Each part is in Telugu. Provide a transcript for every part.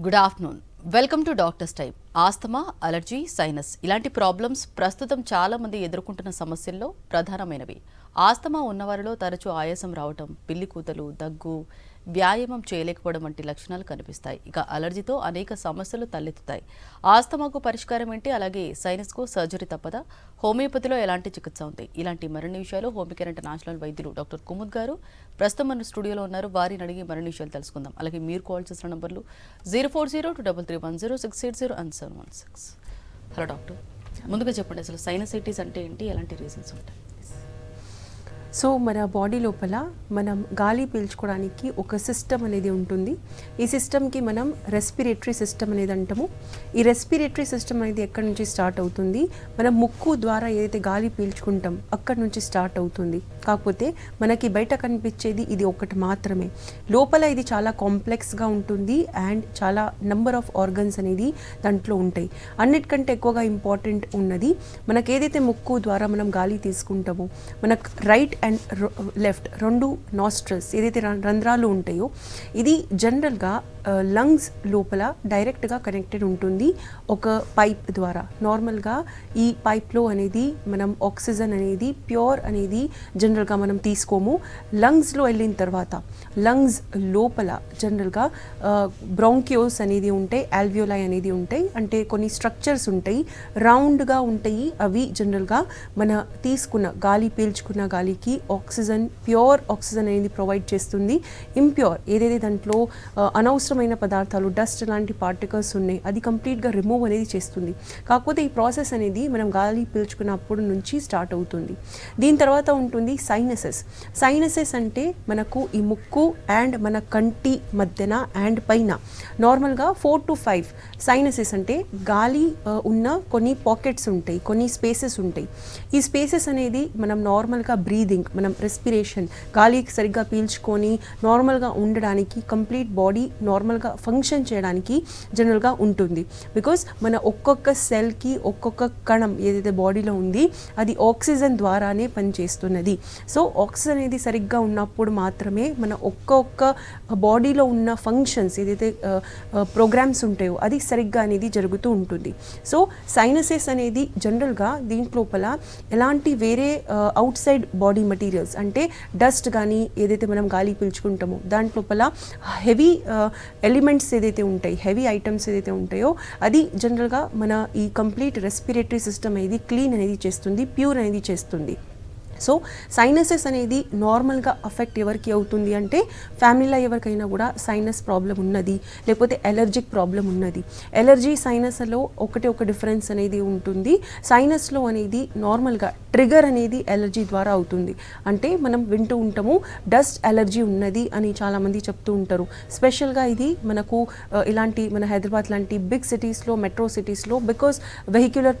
Good afternoon welcome to doctors type asthma allergy sinus ఇలాంటి ప్రాబ్లమ్స్ ప్రస్తుతం చాలా మంది ఎదుర్కొంటున్న సమస్యల్లో ప్రధానమైనవి. ఆస్తమా ఉన్నవారిలో తరచూ ఆయాసం రావటం పిల్లి కూతలు దగ్గు వ్యాయామం చేయలేకపోవడం వంటి లక్షణాలు కనిపిస్తాయి. ఇక అలర్జీతో అనేక సమస్యలు తలెత్తుతాయి. ఆస్తమాకు పరిష్కారం ఏంటి? అలాగే సైనస్కు సర్జరీ తప్పదా? హోమియోపతిలో ఎలాంటి చికిత్స ఉంది? ఇలాంటి మరిన్ని విషయాలు హోమికేర్ ఇంటర్నేషనల్ వైద్యులు డాక్టర్ కుముద్ గారు ప్రస్తుతం మన స్టూడియోలో ఉన్నారు. వారిని అడిగి మరిన్ని విషయాలు తెలుసుకుందాం. అలాగే మీరు కాల్ చేసిన నంబర్లు zero four zero two double three one zero six eight zero and seven one six. Hello doctor. ముందుగా చెప్పండి అసలు సైనసైటిస్ అంటే ఏంటి? ఎలాంటి రీజన్స్ ఉంటాయి? సో మన బాడీ లోపల మనం గాలి పీల్చుకోవడానికి ఒక సిస్టమ్ అనేది ఉంటుంది. ఈ సిస్టమ్కి మనం రెస్పిరేటరీ సిస్టమ్ అనేది అంటాము. ఈ రెస్పిరేటరీ సిస్టమ్ అనేది ఎక్కడి నుంచి స్టార్ట్ అవుతుంది? మనం ముక్కు ద్వారా ఏదైతే గాలి పీల్చుకుంటాం అక్కడి నుంచి స్టార్ట్ అవుతుంది. కాకపోతే మనకి బయట కనిపించేది ఇది ఒకటి మాత్రమే. లోపల ఇది చాలా కాంప్లెక్స్గా ఉంటుంది అండ్ చాలా నంబర్ ఆఫ్ ఆర్గన్స్ అనేది దాంట్లో ఉంటాయి. అన్నిటికంటే ఎక్కువగా ఇంపార్టెంట్ ఉన్నది మనకి ఏదైతే ముక్కు ద్వారా మనం గాలి తీసుకుంటామో మనకు రైట్ అండ్ లెఫ్ట్ రెండు నాస్ట్రల్స్ ఏదైతే రంధ్రాలు ఉంటాయో ఇది జనరల్గా లంగ్స్ లోపల డైరెక్ట్గా కనెక్టెడ్ ఉంటుంది ఒక పైప్ ద్వారా. నార్మల్గా ఈ పైప్లో అనేది మనం ఆక్సిజన్ అనేది ప్యూర్ అనేది జనరల్ జనరల్గా మనం తీసుకోము. లంగ్స్లో వెళ్ళిన తర్వాత లంగ్స్ లోపల జనరల్గా బ్రాంక్యోస్ అనేది ఉంటాయి ఆల్వియోలై అనేది ఉంటాయి అంటే కొన్ని స్ట్రక్చర్స్ ఉంటాయి రౌండ్గా ఉంటాయి. అవి జనరల్గా మన తీసుకున్న గాలి పీల్చుకున్న గాలికి ఆక్సిజన్ ప్యూర్ ఆక్సిజన్ అనేది ప్రొవైడ్ చేస్తుంది. ఇంప్యూర్ ఏదైతే దాంట్లో అనవసరమైన పదార్థాలు డస్ట్ లాంటి పార్టికల్స్ ఉన్నాయి అది కంప్లీట్గా రిమూవ్ అనేది చేస్తుంది. కాకపోతే ఈ ప్రాసెస్ అనేది మనం గాలి పీల్చుకున్నప్పుడు నుంచి స్టార్ట్ అవుతుంది. దీని తర్వాత ఉంటుంది సైనసెస్ సైనసెస్ అంటే మనకు ఈ ముక్కు అండ్ మన కంటి మధ్యన అండ్ పైన. నార్మల్గా ఫోర్ టు ఫైవ్ సైనసెస్ అంటే గాలి ఉన్న కొన్ని పాకెట్స్ ఉంటాయి కొన్ని స్పేసెస్ ఉంటాయి. ఈ స్పేసెస్ అనేది మనం నార్మల్గా బ్రీదింగ్ మనం రెస్పిరేషన్ గాలి సరిగ్గా పీల్చుకొని నార్మల్గా ఉండడానికి కంప్లీట్ బాడీ నార్మల్గా ఫంక్షన్ చేయడానికి జనరల్గా ఉంటుంది. బికాస్ మన ఒక్కొక్క సెల్కి ఒక్కొక్క కణం ఏదైతే బాడీలో ఉంది అది ఆక్సిజన్ ద్వారానే పనిచేస్తున్నది. సో ఆక్సిజన్ అనేది సరిగ్గా ఉన్నప్పుడు మాత్రమే మన ఒక్కొక్క బాడీలో ఉన్న ఫంక్షన్స్ ఏదైతే ప్రోగ్రామ్స్ ఉంటాయో అది సరిగ్గా అనేది జరుగుతూ ఉంటుంది. సో సైనసెస్ అనేది జనరల్గా దీంట్లోపల ఎలాంటి వేరే అవుట్ సైడ్ బాడీ మెటీరియల్స్ అంటే డస్ట్ కానీ ఏదైతే మనం గాలి పీల్చుకుంటామో దాంట్లోపల హెవీ ఎలిమెంట్స్ ఏదైతే ఉంటాయి హెవీ ఐటమ్స్ ఏదైతే ఉంటాయో అది జనరల్గా మన ఈ కంప్లీట్ రెస్పిరేటరీ సిస్టమ్ అనేది క్లీన్ అనేది చేస్తుంది ప్యూర్ అనేది చేస్తుంది. సో సైనసెస్ అనేది నార్మల్గా అఫెక్ట్ ఎవరికి అవుతుంది అంటే ఫ్యామిలీలో ఎవరికైనా కూడా సైనస్ ప్రాబ్లం ఉన్నది లేకపోతే ఎలర్జిక్ ప్రాబ్లం ఉన్నది. ఎలర్జీ సైనస్లో ఒకటే ఒక డిఫరెన్స్ అనేది ఉంటుంది. సైనస్లో అనేది నార్మల్గా ట్రిగర్ అనేది ఎలర్జీ ద్వారా అవుతుంది. అంటే మనం వింటూ ఉంటాము డస్ట్ ఎలర్జీ ఉన్నది అని చాలామంది చెప్తూ ఉంటారు. స్పెషల్గా ఇది మనకు uh, ఇలాంటి మన హైదరాబాద్ లాంటి బిగ్ సిటీస్లో మెట్రో సిటీస్లో బికాస్ వెహిక్యులర్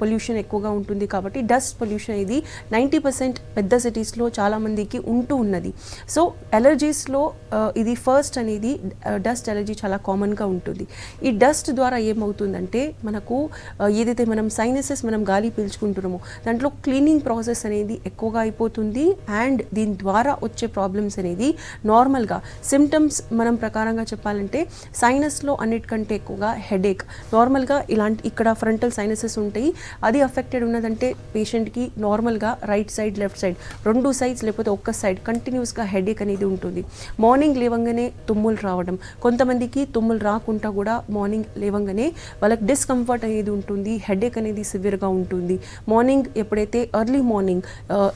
పొల్యూషన్ ఎక్కువగా ఉంటుంది కాబట్టి డస్ట్ పొల్యూషన్ ఇది నైంటీ పర్సెంట్ పెద్ద సిటీస్లో చాలామందికి ఉంటూ ఉన్నది. సో ఎలర్జీస్లో ఇది ఫస్ట్ అనేది డస్ట్ ఎలర్జీ చాలా కామన్గా ఉంటుంది. ఈ డస్ట్ ద్వారా ఏమవుతుందంటే మనకు ఏదైతే మనం సైనసెస్ మనం గాలి పీల్చుకుంటున్నామో దాంట్లో క్లీనింగ్ ప్రాసెస్ అనేది ఎక్కువగా అయిపోతుంది. అండ్ దీని ద్వారా వచ్చే ప్రాబ్లమ్స్ అనేది నార్మల్గా సిమ్టమ్స్ మనం ప్రకారంగా చెప్పాలంటే సైనస్లో అన్నిటికంటే ఎక్కువగా హెడేక్ నార్మల్గా ఇలాంటి ఇక్కడ ఫ్రంటల్ సైనసెస్ ఉంటాయి. అది అఫెక్టెడ్ ఉన్నదంటే పేషెంట్కి నార్మల్గా రైట్ సైడ్ లెఫ్ట్ సైడ్. రెండు సైడ్స్ లేకపోతే ఒక్క సైడ్ కంటిన్యూస్గా హెడేక్ అనేది ఉంటుంది. మార్నింగ్ లేవంగానే తుమ్ములు రావడం. కొంతమందికి తుమ్ములు రాకుండా కూడా మార్నింగ్ లేవంగానే వాళ్ళకి డిస్కంఫర్ట్ అనేది ఉంటుంది. హెడేక్ అనేది సివియర్గా ఉంటుంది. మార్నింగ్ ఎప్పుడైతే ఎర్లీ మార్నింగ్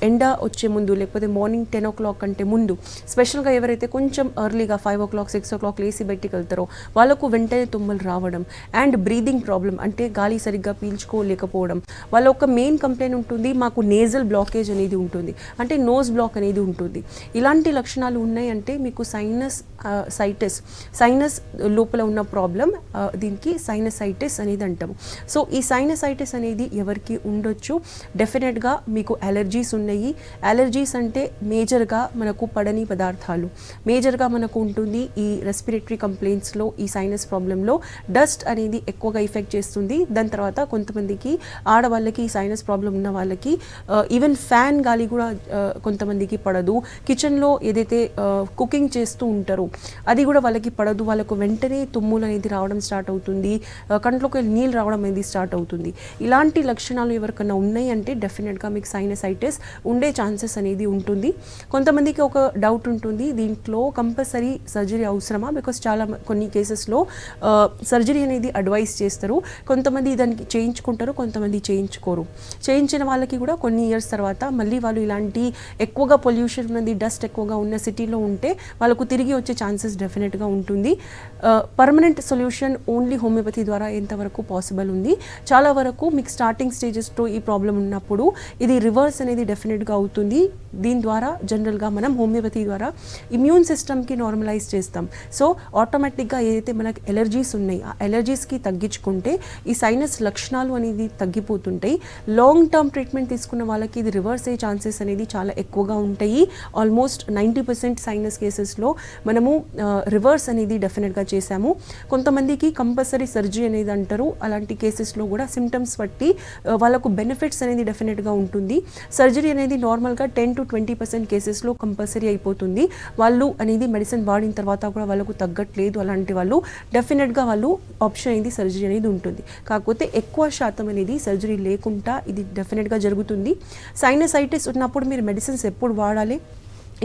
ఎండ వచ్చే ముందు లేకపోతే మార్నింగ్ టెన్ ఓ క్లాక్ కంటే ముందు స్పెషల్గా ఎవరైతే కొంచెం ఎర్లీగా five o'clock six o'clock లేసి బయటికి వెళ్తారో వాళ్ళకు వెంటనే తుమ్ములు రావడం అండ్ బ్రీదింగ్ ప్రాబ్లం అంటే గాలి సరిగ్గా పీల్చుకోలేకపోవడం. వాళ్ళ ఒక మెయిన్ కంప్లైంట్ ఉంటుంది మాకు నేజల్ బ్లాకేజ్ అనేది అనేది ఉంటుంది. అంటే నోస్ బ్లాక్ అనేది ఉంటుంది. ఇలాంటి లక్షణాలు ఉన్నాయంటే మీకు సైనస్ సైటిస్ సైనస్ లోపల ఉన్న ప్రాబ్లం దీనికి సైనసైటిస్ అనేది అంటాము. సో ఈ సైనసైటిస్ అనేది ఎవరికి ఉండొచ్చు? డెఫినెట్గా మీకు అలర్జీస్ ఉన్నాయి. అలర్జీస్ అంటే మేజర్గా మనకు పడని పదార్థాలు. మేజర్గా మనకు ఉంటుంది ఈ రెస్పిరేటరీ కంప్లైంట్స్లో ఈ సైనస్ ప్రాబ్లంలో డస్ట్ అనేది ఎక్కువగా ఎఫెక్ట్ చేస్తుంది. దాని తర్వాత కొంతమందికి ఆడవాళ్ళకి ఈ సైనస్ ప్రాబ్లం ఉన్న వాళ్ళకి ఈవెన్ ఫ్యాన్ ఫ్యాన్ గాలి కూడా కొంతమందికి పడదు. కిచెన్లో ఏదైతే కుకింగ్ చేస్తూ ఉంటారో అది కూడా వాళ్ళకి పడదు. వాళ్ళకు వెంటనే తుమ్ములు అనేది రావడం స్టార్ట్ అవుతుంది. కంట్లోకి నీళ్ళు రావడం అనేది స్టార్ట్ అవుతుంది. ఇలాంటి లక్షణాలు ఎవరికైనా ఉన్నాయి అంటే డెఫినెట్గా మీకు సైనసైటిస్ ఉండే ఛాన్సెస్ అనేది ఉంటుంది. కొంతమందికి ఒక డౌట్ ఉంటుంది దీంట్లో కంపల్సరీ సర్జరీ అవసరమా? బికాస్ చాలా కొన్ని కేసెస్లో సర్జరీ అనేది అడ్వైస్ చేస్తారు. కొంతమంది దానికి చేయించుకుంటారు కొంతమంది చేయించుకోరు. చేయించిన వాళ్ళకి కూడా కొన్ని ఇయర్స్ తర్వాత మళ్ళీ వాళ్ళు ఇలాంటి ఎక్కువగా పొల్యూషన్ ఉన్నది డస్ట్ ఎక్కువగా ఉన్న సిటీలో ఉంటే వాళ్ళకు తిరిగి వచ్చే ఛాన్సెస్ డెఫినెట్గా ఉంటుంది. పర్మనెంట్ సొల్యూషన్ ఓన్లీ హోమియోపతి ద్వారా ఎంతవరకు పాసిబుల్ ఉంది? చాలా వరకు మీకు స్టార్టింగ్ స్టేజెస్లో ఈ ప్రాబ్లం ఉన్నప్పుడు ఇది రివర్స్ అనేది డెఫినెట్గా అవుతుంది. దీని ద్వారా జనరల్గా మనం హోమియోపతి ద్వారా ఇమ్యూన్ సిస్టమ్కి నార్మలైజ్ చేస్తాం. సో ఆటోమేటిక్గా ఏదైతే మనకి ఎలర్జీస్ ఉన్నాయి ఆ ఎలర్జీస్కి తగ్గించుకుంటే ఈ సైనస్ లక్షణాలు అనేది తగ్గిపోతుంటాయి. లాంగ్ టర్మ్ ట్రీట్మెంట్ తీసుకున్న వాళ్ళకి ఇది రివర్స్ అయ్యే ఛాన్సెస్ అనేది చాలా ఎక్కువగా ఉంటాయి. ఆల్మోస్ట్ నైంటీ పర్సెంట్ సైనస్ కేసెస్లో మనము రివర్స్ అనేది డెఫినెట్గా చేశాము. కొంతమందికి కంపల్సరీ సర్జరీ అనేది అంటారు. అలాంటి కేసెస్లో కూడా సిమ్టమ్స్ బట్టి వాళ్ళకు బెనిఫిట్స్ అనేది డెఫినెట్గా ఉంటుంది. సర్జరీ అనేది నార్మల్గా టెన్ టు ట్వంటీ పర్సెంట్ కేసెస్లో కంపల్సరీ అయిపోతుంది. వాళ్ళు అనేది మెడిసిన్ వాడిన తర్వాత కూడా వాళ్ళకు తగ్గట్లేదు అలాంటి వాళ్ళు డెఫినెట్గా వాళ్ళు ఆప్షన్ అనేది సర్జరీ అనేది ఉంటుంది. కాకపోతే ఎక్కువ శాతం అనేది సర్జరీ లేకుండా ఇది డెఫినెట్గా జరుగుతుంది. సైనస్ సైటిస్ ఉన్నప్పుడు మీరు మెడిసిన్స్ ఎప్పుడు వాడాలి?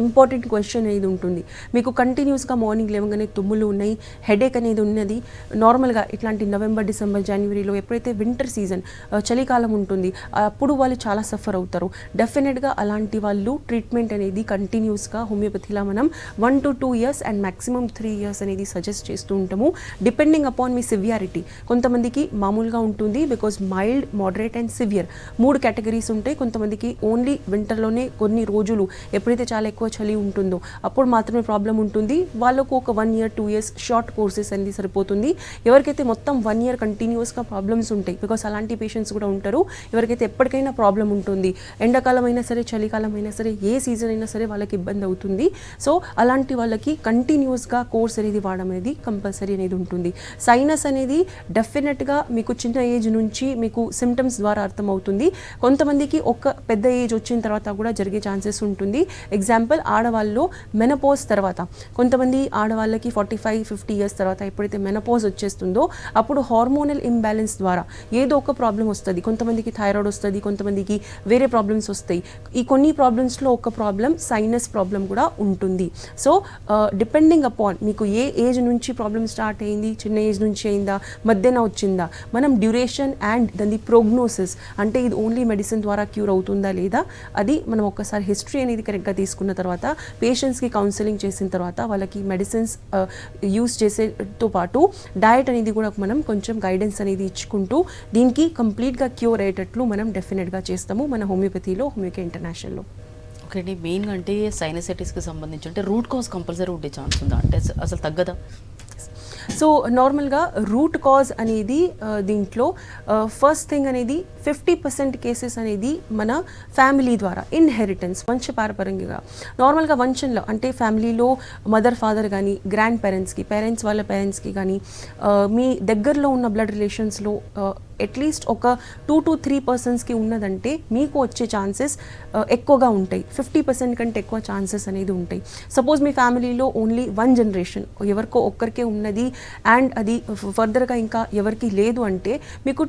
ఇంపార్టెంట్ క్వశ్చన్ అనేది ఉంటుంది. మీకు కంటిన్యూస్గా మార్నింగ్ లేవగానే తుమ్ములు ఉన్నాయి హెడేక్ అనేది ఉన్నది. నార్మల్గా ఇట్లాంటి నవంబర్ డిసెంబర్ జనవరిలో ఎప్పుడైతే వింటర్ సీజన్ చలికాలం ఉంటుంది అప్పుడు వాళ్ళు చాలా సఫర్ అవుతారు. డెఫినెట్గా అలాంటి వాళ్ళు ట్రీట్మెంట్ అనేది కంటిన్యూస్గా హోమియోపతిలా మనం one to two years and maximum three years అనేది సజెస్ట్ చేస్తూ ఉంటాము. డిపెండింగ్ అపాన్ మీ సివియారిటీ. కొంతమందికి మామూలుగా ఉంటుంది because mild moderate and severe. మూడు కేటగిరీస్ ఉంటాయి. కొంతమందికి ఓన్లీ వింటర్లోనే కొన్ని రోజులు ఎప్పుడైతే చాలా ఎక్కువ చలి ఉంటుందో అప్పుడు మాత్రమే ప్రాబ్లం ఉంటుంది. వాళ్ళకు ఒక one year two years short courses అనేది సరిపోతుంది. ఎవరికైతే మొత్తం వన్ ఇయర్ కంటిన్యూస్గా ప్రాబ్లమ్స్ ఉంటాయి బికాస్ అలాంటి పేషెంట్స్ కూడా ఉంటారు ఎవరికైతే ఎప్పటికైనా ప్రాబ్లం ఉంటుంది ఎండాకాలం అయినా సరే చలికాలం అయినా సరే ఏ సీజన్ అయినా సరే వాళ్ళకి ఇబ్బంది అవుతుంది. సో అలాంటి వాళ్ళకి కంటిన్యూస్గా కోర్స్ అనేది వాడడం అనేది కంపల్సరీ అనేది ఉంటుంది. సైనస్ అనేది డెఫినెట్గా మీకు చిన్న ఏజ్ నుంచి మీకు సిమ్టమ్స్ ద్వారా అర్థమవుతుంది. కొంతమందికి ఒక పెద్ద ఏజ్ వచ్చిన తర్వాత కూడా జరిగే ఛాన్సెస్ ఉంటుంది. ఎగ్జాంపుల్ ఆడవాళ్ళు మెనపోజ్ తర్వాత. కొంతమంది ఆడవాళ్ళకి ఫార్టీ ఫైవ్ ఫిఫ్టీ ఇయర్స్ తర్వాత ఎప్పుడైతే మెనపోజ్ వచ్చేస్తుందో అప్పుడు హార్మోనల్ ఇంబ్యాలెన్స్ ద్వారా ఏదో ఒక ప్రాబ్లం వస్తుంది. కొంతమందికి థైరాయిడ్ వస్తుంది కొంతమందికి వేరే ప్రాబ్లమ్స్ వస్తాయి. ఈ కొన్ని ప్రాబ్లమ్స్లో ఒక ప్రాబ్లం సైనస్ ప్రాబ్లం కూడా ఉంటుంది. సో డిపెండింగ్ అపాన్ మీకు ఏ ఏజ్ నుంచి ప్రాబ్లం స్టార్ట్ అయింది చిన్న ఏజ్ నుంచి అయిందా మధ్యన వచ్చిందా మనం డ్యూరేషన్ అండ్ దాని ప్రోగ్నోసిస్ అంటే ఇది ఓన్లీ మెడిసిన్ ద్వారా క్యూర్ అవుతుందా లేదా అది మనం ఒక్కసారి హిస్టరీ అనేది కరెక్ట్గా తీసుకున్న తర్వాత తర్వాత పేషెంట్స్కి కౌన్సిలింగ్ చేసిన తర్వాత వాళ్ళకి మెడిసిన్స్ యూస్ uh, చేసేతో పాటు డయట్ అనేది కూడా మనం కొంచెం గైడెన్స్ అనేది ఇచ్చుకుంటూ దీనికి కంప్లీట్గా క్యూర్ అయ్యేటట్లు మనం డెఫినెట్గా చేస్తాము మన హోమియోపతిలో హోమియోకే ఇంటర్నేషనల్లో ఓకే అండి మెయిన్గా అంటే సైనసైటిస్కి సంబంధించి అంటే రూట్ కాజ్ కంపల్సరీ ఉండే ఛాన్స్ ఉందా? అంటే అసలు తగ్గదా? సో నార్మల్గా రూట్ కాజ్ అనేది దీంట్లో ఫస్ట్ థింగ్ అనేది ఫిఫ్టీ పర్సెంట్ కేసెస్ అనేది మన ఫ్యామిలీ ద్వారా ఇన్హెరిటెన్స్ వంశపారపరంగా నార్మల్గా వంశంలో అంటే ఫ్యామిలీలో మదర్ ఫాదర్ కానీ గ్రాండ్ పేరెంట్స్కి పేరెంట్స్ వాళ్ళ పేరెంట్స్కి కానీ మీ దగ్గరలో ఉన్న బ్లడ్ రిలేషన్స్లో అట్లీస్ట్ ఒక టూ టు త్రీ పర్సన్స్కి ఉన్నదంటే మీకు వచ్చే ఛాన్సెస్ uh, ఎక్కువగా ఉంటాయి. ఫిఫ్టీ పర్సెంట్ కంటే ఎక్కువ ఛాన్సెస్ అనేది ఉంటాయి. సపోజ్ మీ ఫ్యామిలీలో ఓన్లీ వన్ జనరేషన్ ఎవరికో ఒక్కరికే ఉన్నది అండ్ అది ఫర్దర్గా ఇంకా ఎవరికి లేదు అంటే మీకు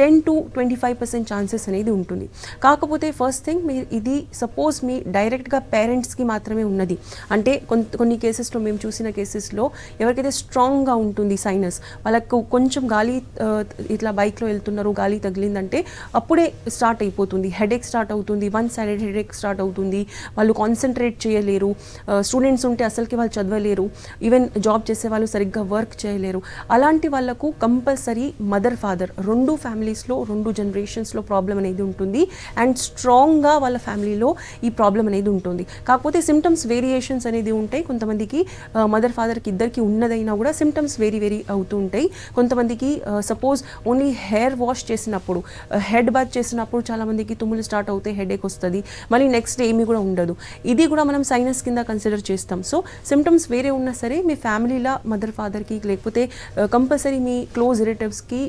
ten to twenty five percent chances అనేది ఉంటుంది. కాకపోతే ఫస్ట్ థింగ్ మీరు ఇది సపోజ్ మీ డైరెక్ట్గా పేరెంట్స్కి మాత్రమే ఉన్నది. అంటే కొంత కొన్ని కేసెస్లో మేము చూసిన కేసెస్లో ఎవరికైతే స్ట్రాంగ్గా ఉంటుంది సైనస్ వాళ్ళకు కొంచెం గాలి uh, ఇట్లా బైక్ బైక్లో వెళ్తున్నారు గాలి తగిలిందంటే అప్పుడే స్టార్ట్ అయిపోతుంది. హెడేక్ స్టార్ట్ అవుతుంది. వన్ సైడెడ్ హెడేక్ స్టార్ట్ అవుతుంది. వాళ్ళు కాన్సన్ట్రేట్ చేయలేరు. స్టూడెంట్స్ ఉంటే అసలుకి వాళ్ళు చదవలేరు. ఈవెన్ జాబ్ చేసే వాళ్ళు సరిగ్గా వర్క్ చేయలేరు. అలాంటి వాళ్ళకు కంపల్సరీ మదర్ ఫాదర్ రెండు ఫ్యామిలీస్లో రెండు జనరేషన్స్లో ప్రాబ్లం అనేది ఉంటుంది. అండ్ స్ట్రాంగ్గా వాళ్ళ ఫ్యామిలీలో ఈ ప్రాబ్లం అనేది ఉంటుంది. కాకపోతే సిమ్టమ్స్ వేరియేషన్స్ అనేది ఉంటాయి. కొంతమందికి మదర్ ఫాదర్కి ఇద్దరికి ఉన్నదైనా కూడా సిమ్టమ్స్ వేరీ వేరీ అవుతూ ఉంటాయి. కొంతమందికి సపోజ్ ఓన్లీ హెయిర్ వాష్ చేసినప్పుడు హెడ్ బాత్ చేసినప్పుడు చాలామందికి తుమ్ములు స్టార్ట్ అవుతాయి హెడేక్ వస్తుంది. మళ్ళీ నెక్స్ట్ డే ఏమీ కూడా ఉండదు. ఇది కూడా మనం సైనస్ కింద కన్సిడర్ చేస్తాం. సో సిమ్టమ్స్ వేరే ఉన్నా సరే మీ ఫ్యామిలీలో మదర్ ఫాదర్కి లేకపోతే కంపల్సరీ మీ క్లోజ్ రిలేటివ్స్కి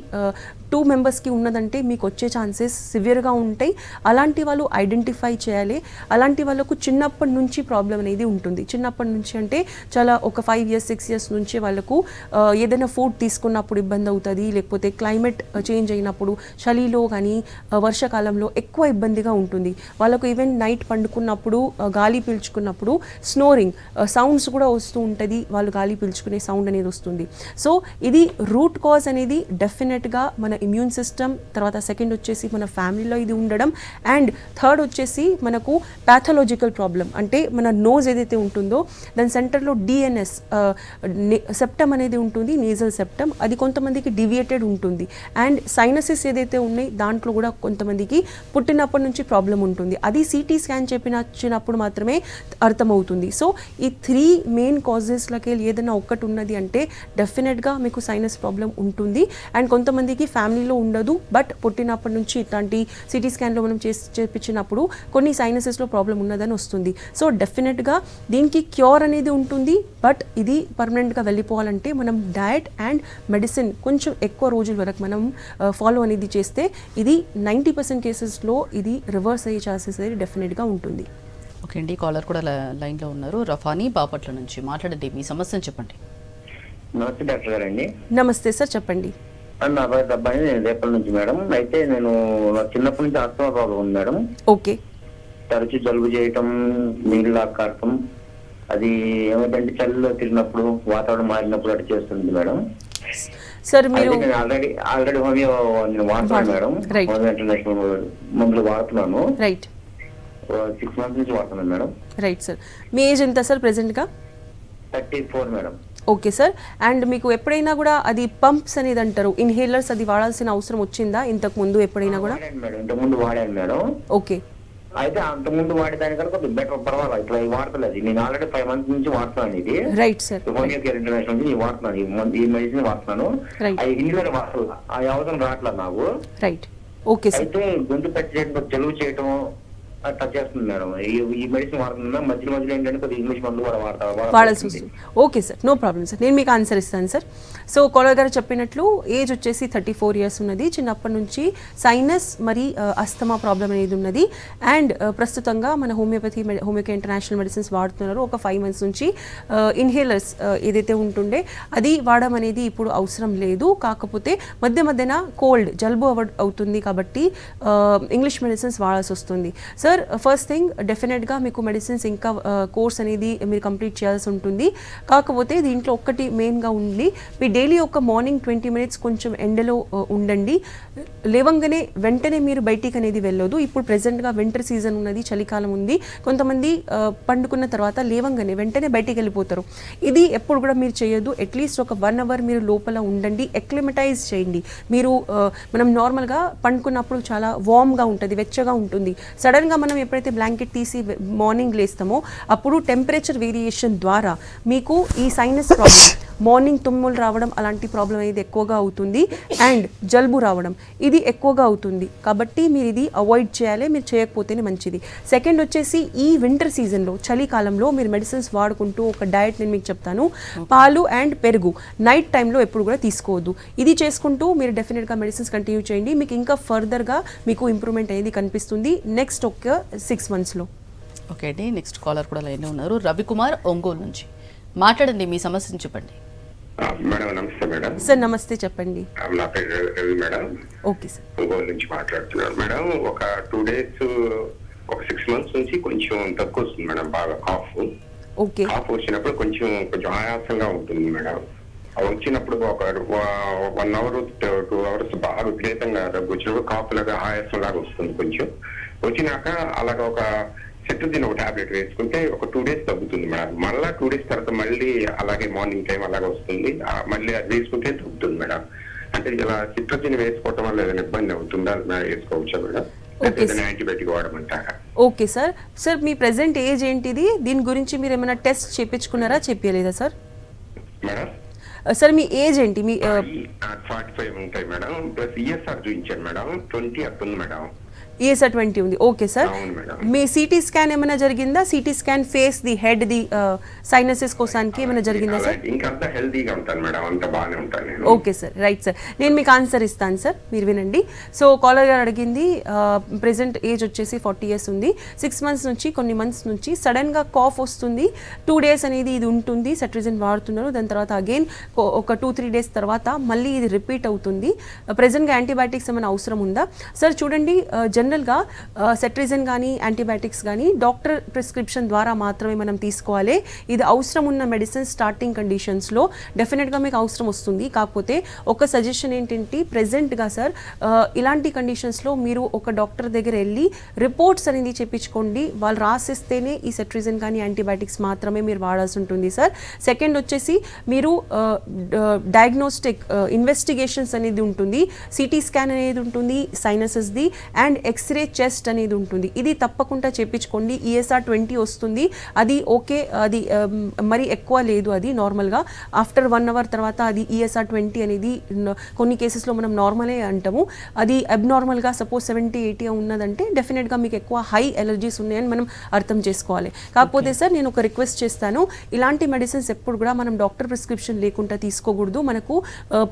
టూ మెంబర్స్కి ఉన్నదంటే మీకు వచ్చే ఛాన్సెస్ సివియర్గా ఉంటాయి. అలాంటి వాళ్ళు ఐడెంటిఫై చేయాలి. అలాంటి వాళ్ళకు చిన్నప్పటి నుంచి ప్రాబ్లం అనేది ఉంటుంది. చిన్నప్పటి నుంచి అంటే చాలా ఒక ఫైవ్ ఇయర్స్ సిక్స్ ఇయర్స్ నుంచి వాళ్ళకు ఏదైనా ఫుడ్ తీసుకున్నప్పుడు ఇబ్బంది అవుతుంది లేకపోతే క్లైమేట్ చేంజ్ అయినప్పుడు చలిలో కానీ వర్షాకాలంలో ఎక్కువ ఇబ్బందిగా ఉంటుంది. వాళ్ళకు ఈవెన్ నైట్ పండుకున్నప్పుడు గాలి పీల్చుకున్నప్పుడు స్నోరింగ్ సౌండ్స్ కూడా వస్తూ ఉంటుంది. వాళ్ళు గాలి పీల్చుకునే సౌండ్ అనేది వస్తుంది. సో ఇది రూట్ కాజ్ అనేది డెఫినెట్గా మన ఇమ్యూన్ సిస్టమ్ తర్వాత సెకండ్ వచ్చేసి మన ఫ్యామిలీలో ఇది ఉండడం అండ్ థర్డ్ వచ్చేసి మనకు ప్యాథలాజికల్ ప్రాబ్లం అంటే మన నోజ్ ఏదైతే ఉంటుందో దాని సెంటర్లో డిఎన్ఎస్ సెప్టమ్ అనేది ఉంటుంది నేజల్ సెప్టమ్. అది కొంతమందికి డివియేటెడ్ ఉంటుంది. అండ్ సైనసిస్ ఏదైతే ఉన్నాయి దాంట్లో కూడా కొంతమందికి పుట్టినప్పటి నుంచి ప్రాబ్లం ఉంటుంది. అది సిటీ స్కాన్ చెప్పినప్పుడు మాత్రమే అర్థమవుతుంది. సో ఈ త్రీ మెయిన్ కాజెస్లకి ఏదైనా ఒక్కటి ఉన్నది అంటే డెఫినెట్గా మీకు సైనస్ ప్రాబ్లం ఉంటుంది. అండ్ కొంతమందికి ఫ్యామిలీలో ఉండదు బట్ పుట్టినప్పటి నుంచి ఇట్లాంటి సిటీ స్కాన్లో మనం చేసి చేపించినప్పుడు కొన్ని సైనసెస్లో ప్రాబ్లం ఉన్నదని వస్తుంది. సో డెఫినెట్గా దీనికి క్యూర్ అనేది ఉంటుంది బట్ ఇది పర్మనెంట్గా వెళ్ళిపోవాలంటే మనం డయట్ అండ్ మెడిసిన్ కొంచెం ఎక్కువ రోజుల వరకు మనం ఫాలో అనేది చేస్తే ఇది నైంటీ పర్సెంట్ కేసెస్లో ఇది రివర్స్ అయ్యే ఛాన్సెస్ అనేది డెఫినెట్గా ఉంటుంది. ఓకే అండి కాలర్ కూడా లై- లైన్లో ఉన్నారు. రఫానీ బాపట్ల నుంచి మాట్లాడండి మీ సమస్యను చెప్పండి. నమస్తే డాక్టర్ గారండి. నమస్తే సార్ చెప్పండి. నా పేరు అబ్బాయి నేను రేపటి నుంచి మేడం. అయితే నేను చిన్నప్పటి నుంచి ఆస్తమా ప్రాబ్లం ఉంది మేడం. ఓకే. తరచు జలుబు చేయటం నీళ్ళు కారటం అది ఏమిటంటే చలిలో తిరిగినప్పుడు వాతావరణం మారినప్పుడు అటు చేస్తుంది మేడం. సార్ మీరు ఆల్రెడీ ఆల్రెడీ హోమియో నేను వాడుతున్నాను మేడం. మందులు వాడుతున్నాను. రైట్ సిక్స్ మంత్స్ నుంచి వాడుతున్నాను మేడం. రైట్ సార్ మీ ఏజ్ ఎంత sir ప్రెసెంట్గా thirty four madam. Okay sir and మీకు ఎప్పుడైనా కూడా అది పంప్స్ అనేది అంటారు ఇన్హేలర్స్ అది వాడాల్సిన అవసరం వచ్చిందా? ఇంతకు ముందు ఎప్పుడైనా కూడా? వాడాను మేడం. ఇంతకుముందు వాడాను మేడం. ఓకే అయితే అంతకుముందు వాడేదానికన్నా కొద్దిగా బెటర్ పర్వాలేదు. ఇట్లా వాడతలేదు. నేను ఆల్రెడీ ఫైవ్ మంత్స్ నుంచి వాడుతున్నాను ఇది. Right sir homeo care international నుంచి నేను వాడుతున్నాను. ఈ మెడిసిన్ వాడుతున్నాను. అది ఇండియన్ వాడతాను ఆ అవసరం రావట్లేదు నాకు. రైట్ ఓకే అయితే గొంతు టచ్ చేయడం జలుబు చేయడం టచ్ చేస్తుంది మేడం. ఈ మెడిసిన్ వాడుతున్నా మధ్యలో మధ్యలో ఏంటంటే కొద్దిగా ఇంగ్లీష్ మందు కూడా వాడతా వాడాల్సి వస్తుంది okay sir no problem sir నేను మీకు ఆన్సర్ ఇస్తాను సార్ సో కోలర్ గారు చెప్పినట్లు ఏజ్ వచ్చేసి థర్టీ ఫోర్ ఇయర్స్ ఉన్నది. చిన్నప్పటి నుంచి సైనస్ మరి అస్తమా ప్రాబ్లం అనేది ఉన్నది. అండ్ ప్రస్తుతంగా మన హోమియోపతి హోమియోపతి ఇంటర్నేషనల్ మెడిసిన్స్ వాడుతున్నారు. ఒక ఫైవ్ మంత్స్ నుంచి ఇన్హేలర్స్ ఏదైతే ఉంటుండే అది వాడడం అనేది ఇప్పుడు అవసరం లేదు. కాకపోతే మధ్య మధ్యన కోల్డ్ జలుబు అవ- అవుతుంది కాబట్టి ఇంగ్లీష్ మెడిసిన్స్ వాడాల్సి వస్తుంది. సార్ ఫస్ట్ థింగ్ డెఫినెట్గా మీకు మెడిసిన్స్ ఇంకా కోర్స్ అనేది మీరు కంప్లీట్ చేయాల్సి ఉంటుంది. కాకపోతే దీంట్లో ఒక్కటి మెయిన్గా ఉండి మీ డైలీ ఒక మార్నింగ్ ట్వంటీ మినిట్స్ కొంచెం ఎండలో ఉండండి. లేవంగానే వెంటనే మీరు బయటికి అనేది వెళ్ళొద్దు. ఇప్పుడు ప్రెసెంట్గా వింటర్ సీజన్ ఉన్నది చలికాలం ఉంది. కొంతమంది పండుకున్న తర్వాత లేవంగానే వెంటనే బయటికి వెళ్ళిపోతారు. ఇది ఎప్పుడు కూడా మీరు చేయొద్దు. అట్లీస్ట్ ఒక వన్ అవర్ మీరు లోపల ఉండండి. ఎక్లిమటైజ్ చేయండి. మీరు మనం నార్మల్గా పండుకున్నప్పుడు చాలా వామ్గా ఉంటుంది వెచ్చగా ఉంటుంది. సడన్గా మనం ఎప్పుడైతే బ్లాంకెట్ తీసి మార్నింగ్ లేస్తామో అప్పుడు టెంపరేచర్ వేరియేషన్ ద్వారా మీకు ఈ సైనస్ ప్రాబ్లమ్ మార్నింగ్ తుమ్ములు రావడం అలాంటి ప్రాబ్లం అనేది ఎక్కువగా అవుతుంది. అండ్ జలుబు రావడం ఇది ఎక్కువగా అవుతుంది. కాబట్టి మీరు ఇది అవాయిడ్ చేయాలి మీరు చేయకపోతేనే మంచిది. సెకండ్ వచ్చేసి ఈ వింటర్ సీజన్లో చలికాలంలో మీరు మెడిసిన్స్ వాడుకుంటూ ఒక డయట్ నేను మీకు చెప్తాను. పాలు అండ్ పెరుగు నైట్ టైంలో ఎప్పుడు కూడా తీసుకోవద్దు. ఇది చేసుకుంటూ మీరు డెఫినెట్గా మెడిసిన్స్ కంటిన్యూ చేయండి. మీకు ఇంకా ఫర్దర్గా మీకు ఇంప్రూవ్మెంట్ అనేది కనిపిస్తుంది నెక్స్ట్ ఒక సిక్స్ మంత్స్లో. ఓకే అండి. నెక్స్ట్ కాలర్ కూడా లైన్లో ఉన్నారు. రవికుమార్ ఒంగోలు నుంచి మాట్లాడండి మీ సమస్యను చెప్పండి. మేడం నమస్తే మేడం. సార్ నమస్తే చెప్పండి. నా పేరు Ravi- madam. Okay sir. Ongole నుంచి మాట్లాడుతున్నాను మేడం. ఒక టూ డేస్ ఒక సిక్స్ మంత్స్ నుంచి కొంచెం తక్కువ వస్తుంది మేడం బాగా కాఫ్ ఓకే. కాఫ్ వచ్చినప్పుడు కొంచెం కొంచెం ఆయాసంగా ఉంటుంది మేడం. వచ్చినప్పుడు ఒక వన్ అవర్ టూ అవర్స్ బాగా విపరీతంగా దగ్గు వచ్చినప్పుడు కాఫ్ లాగా ఆయాసం లాగా వస్తుంది కొంచెం. వచ్చినాక అలాగ ఒక సెట్రుదిన్ ఒక టాబ్లెట్ వేసుకుంటే ఒక టూ డేస్ తగ్గుతుంది మేడం. మళ్ళా టూ డేస్ తర్వాత మళ్ళీ అలాగే మార్నింగ్ టైం అలాగే వస్తుంది. మళ్ళీ అది వేసుకుంటే తగ్గుతుంది మేడం. అంటే ఇలా సిట్రజిన్ వేసుకోవటం వల్ల ఏదైనా ఇబ్బంది అవుతుందా? వేసుకోవచ్చా మేడం? Okay sir. సార్. మీ ప్రెసెంట్ ఏజ్ ఏంటిది? దీని గురించి మీరు ఏమైనా టెస్ట్ చేయించుకున్నారా చెప్పలేదా సార్? సార్ మీ ఏజ్ ఏంటి? మీ ఫార్టీ ఫైవ్ ఉంటాయి మేడం. ప్లస్ ఈఎస్ఆర్ చూపించాను మేడం. ట్వంటీ అట్టుంది మేడం. ఈఎస్ఆర్ ట్వంటీ ఉంది ఓకే సార్. మీ సిటీ స్కాన్ ఏమైనా జరిగిందా? CT scan face the head the sinuses కోసానికి ఏమైనా జరిగిందా సార్ అలాంటి- ఇంకంతా హెల్తీగా ఉంటాను మేడం. అంత బాగానే ఉంటాను నేను. ఓకే సార్ రైట్ సార్ నేను మీకు ఆన్సర్ ఇస్తాను సార్ మీరు వినండి. సో కాలర్ గారు అడిగింది ప్రెసెంట్ ఏజ్ వచ్చేసి ఫార్టీ ఇయర్స్ ఉంది. సిక్స్ మంత్స్ నుంచి కొన్ని మంత్స్ నుంచి సడన్గా కాఫ్ వస్తుంది. టూ డేస్ అనేది ఇది ఉంటుంది సెట్రిజన్ వాడుతున్నారు. దాని తర్వాత అగైన్ ఒక టూ త్రీ డేస్ తర్వాత మళ్ళీ ఇది రిపీట్ అవుతుంది. ప్రెసెంట్గా యాంటీబయాటిక్స్ ఏమైనా అవసరం ఉందా? సార్ చూడండి జనరల్గా సెట్రిజన్ కానీ యాంటీబయాటిక్స్ కానీ డాక్టర్ ప్రిస్క్రిప్షన్ ద్వారా మాత్రమే మనం తీసుకోవాలి. ఇది అవసరం ఉన్న మెడిసిన్ స్టార్టింగ్ కండిషన్స్లో డెఫినెట్గా మీకు అవసరం వస్తుంది. కాకపోతే ఒక సజెషన్ ఏంటంటే ప్రెసెంట్గా సార్ ఇలాంటి కండిషన్స్లో మీరు ఒక డాక్టర్ దగ్గర వెళ్ళి రిపోర్ట్స్ అనేది చెప్పించుకోండి. వాళ్ళు రాసిస్తేనే ఈ సెట్రిజన్ కానీ యాంటీబయాటిక్స్ మాత్రమే మీరు వాడాల్సి ఉంటుంది సార్. సెకండ్ వచ్చేసి మీరు డయాగ్నోస్టిక్ ఇన్వెస్టిగేషన్స్ అనేది ఉంటుంది. సిటీ స్కాన్ అనేది ఉంటుంది సైనసెస్ది అండ్ ఎక్స్ ఎక్స్రే చెస్ట్ అనేది ఉంటుంది. ఇది తప్పకుండా చేపించుకోండి. ఈఎస్ఆర్ ట్వంటీ వస్తుంది. అది ఓకే అది um, మరి ఎక్కువ లేదు అది నార్మల్గా ఆఫ్టర్ వన్ అవర్ తర్వాత అది ఈఎస్ఆర్ ట్వంటీ అనేది కొన్ని కేసెస్లో మనం నార్మలే అంటాము. అది అబ్నార్మల్గా సపోజ్ సెవెంటీ ఎయిటీ ఉన్నదంటే డెఫినెట్గా మీకు ఎక్కువ హై ఎలర్జీస్ ఉన్నాయని మనం అర్థం చేసుకోవాలి. కాకపోతే సార్ నేను ఒక రిక్వెస్ట్ చేస్తాను. ఇలాంటి మెడిసిన్స్ ఎప్పుడు కూడా మనం డాక్టర్ ప్రిస్క్రిప్షన్ లేకుండా తీసుకోకూడదు. మనకు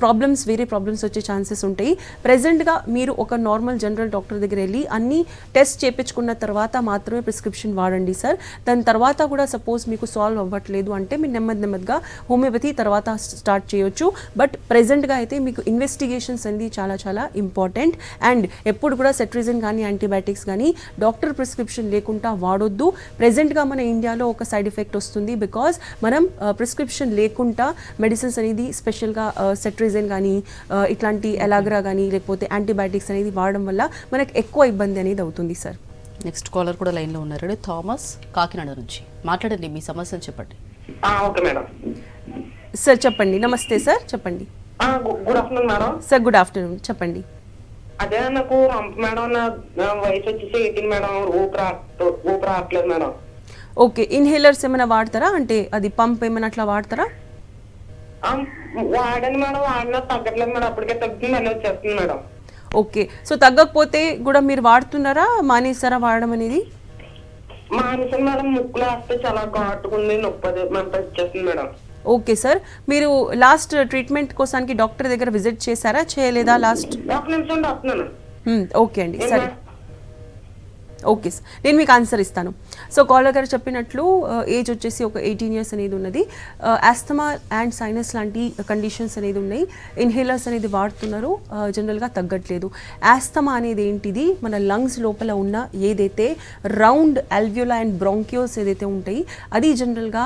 ప్రాబ్లమ్స్ వేరే ప్రాబ్లమ్స్ వచ్చే ఛాన్సెస్ ఉంటాయి. ప్రెసెంట్గా మీరు ఒక నార్మల్ జనరల్ డాక్టర్ దగ్గర వెళ్ళి అన్ని టెస్ట్ చేపించుకున్న తర్వాత మాత్రమే ప్రిస్క్రిప్షన్ వాడండి సార్. దాని తర్వాత కూడా సపోజ్ మీకు సాల్వ్ అవ్వట్లేదు అంటే మీరు నెమ్మది నెమ్మదిగా హోమియోపతి తర్వాత స్టార్ట్ చేయొచ్చు. బట్ ప్రెసెంట్గా అయితే మీకు ఇన్వెస్టిగేషన్స్ అనేది చాలా చాలా ఇంపార్టెంట్. అండ్ ఎప్పుడు కూడా సెట్రిజన్ కానీ యాంటీబయాటిక్స్ కానీ డాక్టర్ ప్రిస్క్రిప్షన్ లేకుండా వాడొద్దు. ప్రెసెంట్గా మన ఇండియాలో ఒక సైడ్ ఎఫెక్ట్ వస్తుంది బికాజ్ మనం ప్రిస్క్రిప్షన్ లేకుండా మెడిసిన్స్ అనేది స్పెషల్గా సెట్రిజన్ కానీ ఇట్లాంటి ఎలాగ్రా కానీ లేకపోతే యాంటీబయాటిక్స్ అనేది వాడడం వల్ల మనకు ఎక్కువ ఇబ్బంది అనేది అవుతుంది సార్ నెక్స్ట్ కాలర్ కూడా లైన్లో ఉన్నారు. థామస్ కాకినాడ నుంచి మాట్లాడండి మీ సమస్యలు చెప్పండి. ఆ, ఓకే మేడం. సార్ చెప్పండి. నమస్తే సార్ చెప్పండి. Good afternoon madam. Sir good afternoon. చెప్పండి. అదే నాకు మేడం నా నా వయసు వచ్చేసి ఎయిటీన్ మేడం. ఊపిరి ఊపిరి ఆడట్లేదు మేడం. ఓకే ఇన్హేలర్స్ ఏమైనా వాడతారా? అంటే అది పంప్ ఏమైనా అట్లా వాడతారా? ఆ, వాడండి మేడం. వాడినా తగ్గట్లేదు మేడం. అప్పటికే తగ్గుతుంది మళ్ళీ వచ్చేస్తుంది మేడం. ఓకే. సో తగ్గకపోతే కూడా మీరు వాడుతున్నారా? మానేస్తారా వాడడం అనేది? మానేసాను మేడం. ముక్కులో వేస్తే చాలా ఘాటుకుంది నొప్పి అది మంట వచ్చేస్తుంది మేడం. Okay sir. మీరు లాస్ట్ ట్రీట్మెంట్ కోసానికి డాక్టర్ దగ్గర విజిట్ చేశారా? చేయలేదా లాస్ట్? ఓకే అండి. సరే. Okay sir. నేను మీకు ఆన్సర్ ఇస్తాను. సో కాలర్ గారు చెప్పినట్లు ఏజ్ వచ్చేసి ఒక ఎయిటీన్ ఇయర్స్ అనేది ఉన్నది. ఆస్తమా అండ్ సైనస్ లాంటి కండిషన్స్ అనేది ఉన్నాయి. ఇన్హేలర్స్ అనేది వాడుతున్నారు. జనరల్గా తగ్గట్లేదు. ఆస్తమా అనేది ఏంటిది? మన లంగ్స్ లోపల ఉన్న ఏదైతే రౌండ్ అల్వ్యులా అండ్ బ్రాంక్యోస్ ఏదైతే ఉంటాయి అది జనరల్గా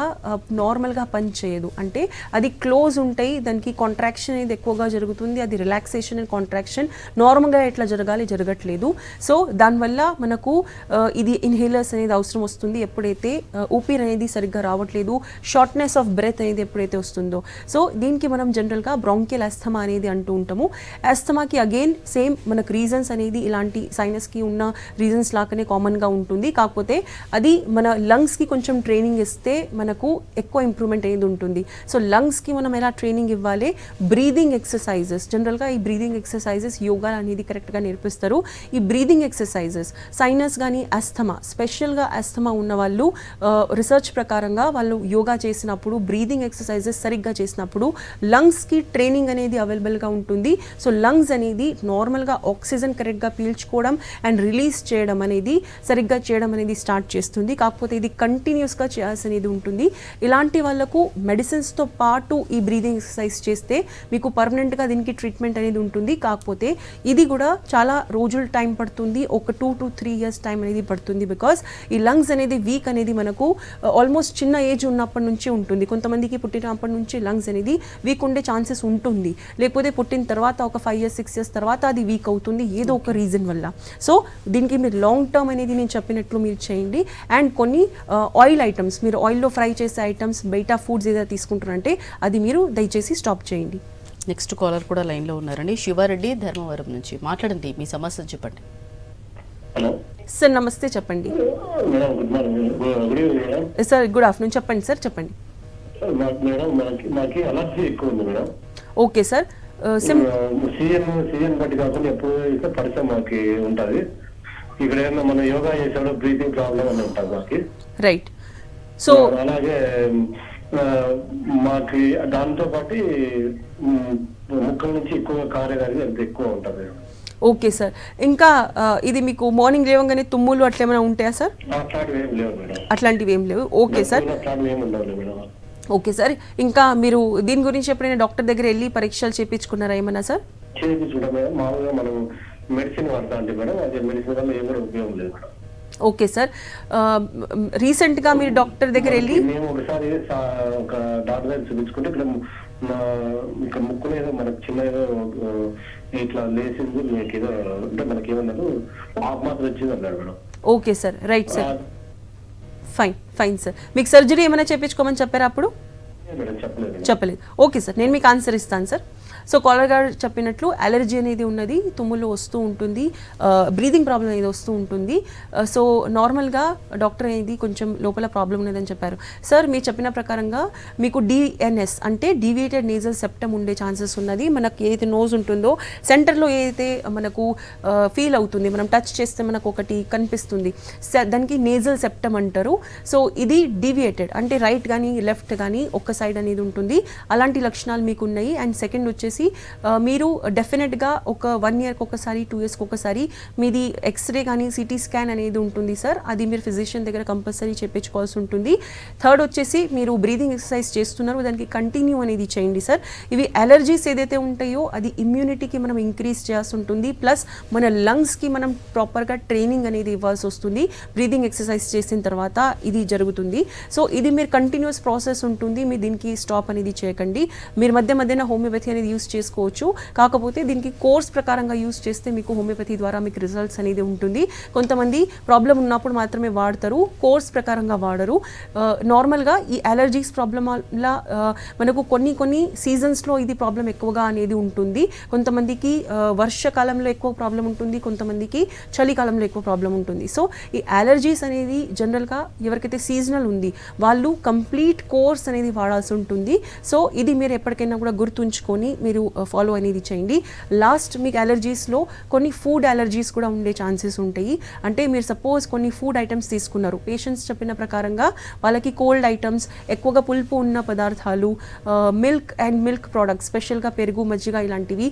నార్మల్గా పనిచేయదు అంటే అది క్లోజ్ ఉంటాయి దానికి కాంట్రాక్షన్ అనేది ఎక్కువగా జరుగుతుంది అది రిలాక్సేషన్ అండ్ కాంట్రాక్షన్ నార్మల్గా ఎట్లా జరగాలి జరగట్లేదు. సో దానివల్ల మనకు ఇది ఇన్హేలర్స్ అనేది అవసరం వస్తుంది ఎప్పుడైతే ఊపిరి అనేది సరిగ్గా రావట్లేదు షార్ట్నెస్ ఆఫ్ బ్రెత్ అనేది ఎప్పుడైతే వస్తుందో. సో దీనికి మనం జనరల్గా బ్రాంకియల్ అస్థమా అనేది అంటూ ఉంటాము. ఎస్థమాకి అగైన్ సేమ్ మనకు రీజన్స్ అనేది ఇలాంటి సైనస్కి ఉన్న రీజన్స్ లాగానే కామన్గా ఉంటుంది. కాకపోతే అది మన లంగ్స్కి కొంచెం ట్రైనింగ్ ఇస్తే మనకు ఎక్కువ ఇంప్రూవ్మెంట్ అనేది ఉంటుంది. సో లంగ్స్కి మనం ఎలా ట్రైనింగ్ ఇవ్వాలి? Breathing exercises. జనరల్గా ఈ బ్రీదింగ్ ఎక్సర్సైజెస్ యోగా అనేది కరెక్ట్గా నేర్పిస్తారు. ఈ బ్రీదింగ్ ఎక్సర్సైజెస్ సైనస్ కానీ అస్థమా స్పెషల్గా ఆస్తమా ఉన్న వాళ్ళు రీసెర్చ్ ప్రకారంగా వాళ్ళు యోగా చేసినప్పుడు బ్రీదింగ్ ఎక్సర్సైజెస్ సరిగ్గా చేసినప్పుడు లంగ్స్కి ట్రైనింగ్ అనేది అవైలబుల్గా ఉంటుంది. సో లంగ్స్ అనేది నార్మల్గా ఆక్సిజన్ కరెక్ట్గా పీల్చుకోవడం అండ్ రిలీజ్ చేయడం అనేది సరిగ్గా చేయడం అనేది స్టార్ట్ చేస్తుంది. కాకపోతే ఇది కంటిన్యూస్గా చేయాల్సి అనేది ఉంటుంది. ఇలాంటి వాళ్ళకు మెడిసిన్స్తో పాటు ఈ బ్రీదింగ్ ఎక్సర్సైజ్ చేస్తే మీకు పర్మనెంట్గా దీనికి ట్రీట్మెంట్ అనేది ఉంటుంది. కాకపోతే ఇది కూడా చాలా రోజులు టైం పడుతుంది. ఒక two to three years time అనేది పడుతుంది బికాస్ ఈ లంగ్స్ అనేది వీక్ అనేది మనకు ఆల్మోస్ట్ చిన్న ఏజ్ ఉన్నప్పటి నుంచి ఉంటుంది. కొంతమందికి పుట్టినప్పటి నుంచి లంగ్స్ అనేది వీక్ ఉండే ఛాన్సెస్ ఉంటుంది. లేకపోతే పుట్టిన తర్వాత ఒక ఫైవ్ ఇయర్స్ సిక్స్ ఇయర్స్ తర్వాత అది వీక్ అవుతుంది. ఏదో ఒక రీజన్ వల్ల. సో దీనికి మీరు లాంగ్ టర్మ్ అనేది నేను చెప్పినట్లు మీరు చేయండి. అండ్ కొన్ని ఆయిల్ ఐటమ్స్ మీరు ఆయిల్లో ఫ్రై చేసే ఐటమ్స్ బయట ఫుడ్స్ ఏదైనా తీసుకుంటారంటే అది మీరు దయచేసి స్టాప్ చేయండి. నెక్స్ట్ కాలర్ కూడా లైన్లో ఉన్నారండి. శివారెడ్డి ధర్మవరం నుంచి మాట్లాడండి. మీ సమస్యలు చెప్పండి. హలో సార్ నమస్తే చెప్పండి. సార్ గుడ్ ఆఫ్టర్నూన్ చెప్పండి సార్ చెప్పండి. Okay sir. సిమ్ సీఎం సీఎం బట్టి కాకుండా ఎప్పుడు ఇస్తే ఉంటది. ఇక్కడ ఏమన్నా మనం యోగా చేసాడో బ్రీతింగ్ ప్రాబ్లం అని ఉంటుంది మాకి. రైట్. సో అలాగే మాకి దాంతో పాటు ముక్కల నుంచి ఎక్కువ అంత ఎక్కువ ఉంటుంది ఓకే సార్. ఇంకా ఇది మీకు మార్నింగ్ లేవగానే తుమ్ములు అట్లా ఏమైనా ఉంటాయా సార్? అట్లాంటివి ఏం లేవు ఓకే సార్. Okay sir. ఇంకా మీరు దీని గురించి ఎప్పుడైనా డాక్టర్ దగ్గర వెళ్ళి పరీక్షలు చేయించుకున్నారా ఏమన్నా సార్? చేయించుకుంటాం మేడం. మామూలుగా మనం మెడిసిన్ వాడతా అంటే మేడం అదే మెడిసిన్ వల్ల ఏం కూడా ఉపయోగం లేదు మేడం. Okay sir. రీసెంట్గా మీరు డాక్టర్ దగ్గర వెళ్ళి మేము ఒకసారి ఒక డాక్టర్ దగ్గర చూపించుకుంటే ఇక్కడ మా- ఇంకా ముక్కులో ఏదో మనకు చిన్న ఏదో ఇట్లా లేసింది మీకు ఏదో అంటే మనకి ఏమన్నారు ఆకు మాత్రం వచ్చింది అన్నాడు madam. Okay sir right sir. Fine fine sir. మీకు సర్జరీ ఏమైనా చేయించుకోమని చెప్పారా అప్పుడు. చెప్పలేదు. ఓకే సార్ నేను మీకు ఆన్సర్ ఇస్తాను సార్. సో కాలర్ గారు చెప్పినట్లు అలర్జీ అనేది ఉన్నది తుమ్ములు వస్తూ ఉంటుంది బ్రీదింగ్ ప్రాబ్లం అనేది వస్తూ ఉంటుంది. సో నార్మల్గా డాక్టర్ అనేది కొంచెం లోపల ప్రాబ్లం ఉన్నదని చెప్పారు. సార్ మీరు చెప్పిన ప్రకారంగా మీకు డిఎన్ఎస్ అంటే డీవియేటెడ్ నేజల్ సెప్టమ్ ఉండే ఛాన్సెస్ ఉన్నది. మనకు ఏదైతే నోజ్ ఉంటుందో సెంటర్లో ఏదైతే మనకు ఫీల్ అవుతుంది మనం టచ్ చేస్తే మనకు ఒకటి కనిపిస్తుంది. దానికి నేజల్ సెప్టమ్ అంటారు. సో ఇది డీవియేటెడ్ అంటే రైట్ కానీ లెఫ్ట్ కానీ ఒక్క సైడ్ అనేది ఉంటుంది. అలాంటి లక్షణాలు మీకు ఉన్నాయి అండ్ సెకండ్ వచ్చేసి వచ్చేసి మీరు డెఫినెట్గా ఒక వన్ ఇయర్కి ఒకసారి టూ ఇయర్స్కి ఒకసారి మీది ఎక్స్రే కానీ సిటీ స్కాన్ అనేది ఉంటుంది సార్. అది మీరు ఫిజిషియన్ దగ్గర కంపల్సరీ చేయించుకోవాల్సి ఉంటుంది. థర్డ్ వచ్చేసి మీరు బ్రీదింగ్ ఎక్సర్సైజ్ చేస్తున్నారు దానికి కంటిన్యూ అనేది చేయండి సార్. ఇవి అలర్జీస్ ఏదైతే ఉంటాయో అది ఇమ్యూనిటీకి మనం ఇంక్రీజ్ చేయాల్సి ఉంటుంది. ప్లస్ మన లంగ్స్కి మనం ప్రాపర్గా ట్రైనింగ్ అనేది ఇవ్వాల్సి వస్తుంది. బ్రీదింగ్ ఎక్సర్సైజ్ చేసిన తర్వాత ఇది జరుగుతుంది. సో ఇది మీరు కంటిన్యూస్ ప్రాసెస్ ఉంటుంది. మీరు దీనికి స్టాప్ అనేది చేయకండి. మీరు మధ్య మధ్యన హోమియోపతి అనేది యూస్ చేసుకోవచ్చు. కాకపోతే దీనికి కోర్స్ ప్రకారంగా యూస్ చేస్తే మీకు హోమియోపతి ద్వారా మీకు రిజల్ట్స్ అనేది ఉంటుంది. కొంతమంది ప్రాబ్లం ఉన్నప్పుడు మాత్రమే వాడతారు కోర్స్ ప్రకారంగా వాడరు. నార్మల్గా ఈ అలర్జీస్ ప్రాబ్లం వల్ల మనకు కొన్ని కొన్ని సీజన్స్లో ఇది ప్రాబ్లం ఎక్కువగా అనేది ఉంటుంది. కొంతమందికి వర్షకాలంలో ఎక్కువ ప్రాబ్లం ఉంటుంది కొంతమందికి చలికాలంలో ఎక్కువ ప్రాబ్లం ఉంటుంది. సో ఈ అలర్జీస్ అనేది జనరల్గా ఎవరికైతే సీజనల్ ఉంది వాళ్ళు కంప్లీట్ కోర్స్ అనేది వాడాల్సి ఉంటుంది. సో ఇది మీరు ఎప్పటికైనా కూడా గుర్తుంచుకొని మీరు ఫాలో uh, అనేది చేయండి. లాస్ట్ మీకు అలర్జీస్లో కొన్ని ఫుడ్ అలర్జీస్ కూడా ఉండే ఛాన్సెస్ ఉంటాయి. అంటే మీరు సపోజ్ కొన్ని ఫుడ్ ఐటమ్స్ తీసుకున్నారు. పేషెంట్స్ చెప్పిన ప్రకారంగా వాళ్ళకి కోల్డ్ ఐటమ్స్ ఎక్కువగా పులుపు ఉన్న పదార్థాలు మిల్క్ అండ్ మిల్క్ ప్రోడక్ట్స్ స్పెషల్గా పెరుగు మజ్జిగ ఇలాంటివి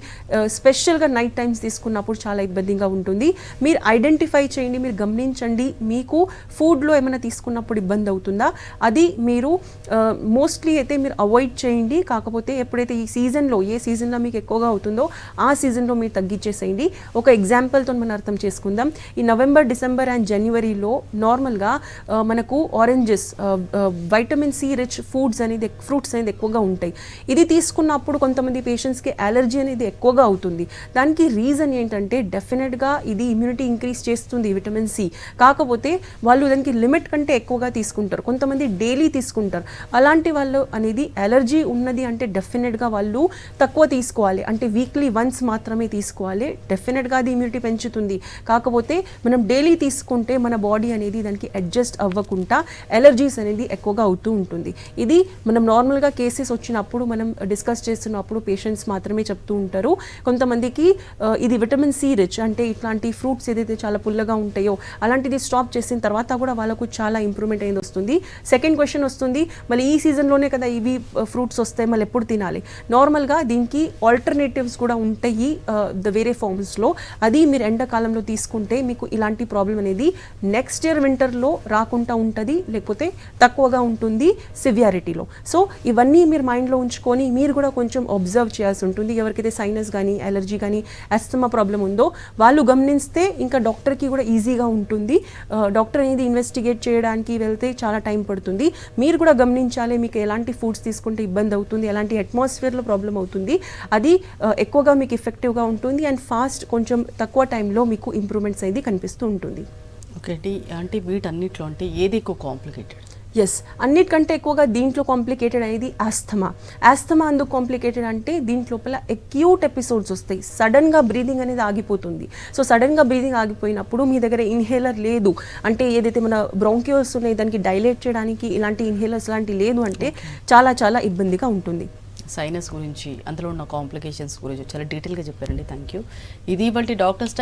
స్పెషల్గా నైట్ టైమ్స్ తీసుకున్నప్పుడు చాలా ఇబ్బందిగా ఉంటుంది. మీరు ఐడెంటిఫై చేయండి మీరు గమనించండి మీకు ఫుడ్లో ఏమైనా తీసుకున్నప్పుడు ఇబ్బంది అవుతుందా? అది మీరు uh, మోస్ట్లీ అయితే మీరు అవాయిడ్ చేయండి. కాకపోతే ఎప్పుడైతే ఈ సీజన్లో ఏ సీజన్లో మీకు ఎక్కువగా అవుతుందో ఆ సీజన్లో మీరు తగ్గించేసేయండి. ఒక ఎగ్జాంపుల్తో మనం అర్థం చేసుకుందాం. ఈ నవంబర్ డిసెంబర్ అండ్ జనవరిలో నార్మల్గా మనకు oranges vitamin C rich foods అనేది ఫ్రూట్స్ అనేది ఎక్కువగా ఉంటాయి. ఇది తీసుకున్నప్పుడు కొంతమంది పేషెంట్స్కి అలర్జీ అనేది ఎక్కువగా అవుతుంది. దానికి రీజన్ ఏంటంటే డెఫినెట్గా ఇది ఇమ్యూనిటీ ఇంక్రీజ్ చేస్తుంది విటమిన్ సి కాకపోతే వాళ్ళు దానికి లిమిట్ కంటే ఎక్కువగా తీసుకుంటారు. కొంతమంది డైలీ తీసుకుంటారు. అలాంటి వాళ్ళు అనేది అలర్జీ ఉన్నది అంటే డెఫినెట్గా వాళ్ళు తక్కువ తీసుకోవాలి. అంటే వీక్లీ వన్స్ మాత్రమే తీసుకోవాలి. డెఫినెట్గా అది ఇమ్యూనిటీ పెంచుతుంది. కాకపోతే మనం డైలీ తీసుకుంటే మన బాడీ అనేది దానికి అడ్జస్ట్ అవ్వకుండా ఎలర్జీస్ అనేది ఎక్కువగా అవుతూ ఉంటుంది. ఇది మనం నార్మల్గా కేసెస్ వచ్చినప్పుడు మనం డిస్కస్ చేస్తున్నప్పుడు పేషెంట్స్ మాత్రమే చెప్తూ ఉంటారు. కొంతమందికి uh, ఇది విటమిన్ సి రిచ్ అంటే ఇట్లాంటి ఫ్రూట్స్ ఏదైతే చాలా పుల్లగా ఉంటాయో అలాంటిది స్టాప్ చేసిన తర్వాత కూడా వాళ్ళకు చాలా ఇంప్రూవ్మెంట్ అయింది వస్తుంది. సెకండ్ క్వశ్చన్ వస్తుంది మళ్ళీ ఈ సీజన్లోనే కదా ఇవి uh, ఫ్రూట్స్ వస్తాయి మళ్ళీ ఎప్పుడు తినాలి? నార్మల్గా దానికి ఆల్టర్నేటివ్స్ కూడా ఉంటాయి ద వేరే ఫార్మ్స్లో అది మీరు ఎండాకాలంలో తీసుకుంటే మీకు ఇలాంటి ప్రాబ్లం అనేది నెక్స్ట్ ఇయర్ వింటర్లో రాకుండా ఉంటుంది లేకపోతే తక్కువగా ఉంటుంది సివియారిటీలో సో ఇవన్నీ మీరు మైండ్లో ఉంచుకొని మీరు కూడా కొంచెం అబ్జర్వ్ చేయాల్సి ఉంటుంది. ఎవరికైతే సైనస్ కానీ అలర్జీ కానీ అస్తమా ప్రాబ్లం ఉందో వాళ్ళు గమనిస్తే ఇంకా డాక్టర్కి కూడా ఈజీగా ఉంటుంది. డాక్టర్ అనేది ఇన్వెస్టిగేట్ చేయడానికి వెళ్తే చాలా టైం పడుతుంది. మీరు కూడా గమనించాలి మీకు ఎలాంటి ఫుడ్స్ తీసుకుంటే ఇబ్బంది అవుతుంది ఎలాంటి అట్మాస్ఫియర్లో ప్రాబ్లం అవుతుంది. అది ఎక్కువగా మీకు ఎఫెక్టివ్గా ఉంటుంది అండ్ ఫాస్ట్ కొంచెం తక్కువ టైంలో మీకు ఇంప్రూవ్మెంట్స్ అనేది కనిపిస్తూ ఉంటుంది. ఓకే అంటే వీటన్నిటిలో అంటే ఏది ఎక్కువ కాంప్లికేటెడ్ ఎస్ అన్నిటికంటే ఎక్కువగా దీంట్లో కాంప్లికేటెడ్ అనేది ఆస్థమా ఆస్థమా అందుకు కాంప్లికేటెడ్ అంటే దీంట్లోపల అక్యూట్ ఎపిసోడ్స్ వస్తాయి. సడన్గా బ్రీదింగ్ అనేది ఆగిపోతుంది. సో సడన్గా బ్రీదింగ్ ఆగిపోయినప్పుడు మీ దగ్గర ఇన్హేలర్ లేదు. అంటే ఏదైతే మన బ్రోంక్యూల్స్ ఉన్నాయి దానికి డైలేట్ చేయడానికి ఇలాంటి ఇన్హేలర్స్ లాంటి లేదు అంటే చాలా చాలా ఇబ్బందిగా ఉంటుంది. సైనస్ గురించి అందులో ఉన్న కాంప్లికేషన్స్ గురించి చాలా డీటెయిల్గా చెప్పారండి. థ్యాంక్ యూ ఇది ఇవాళ డాక్టర్స్ టైం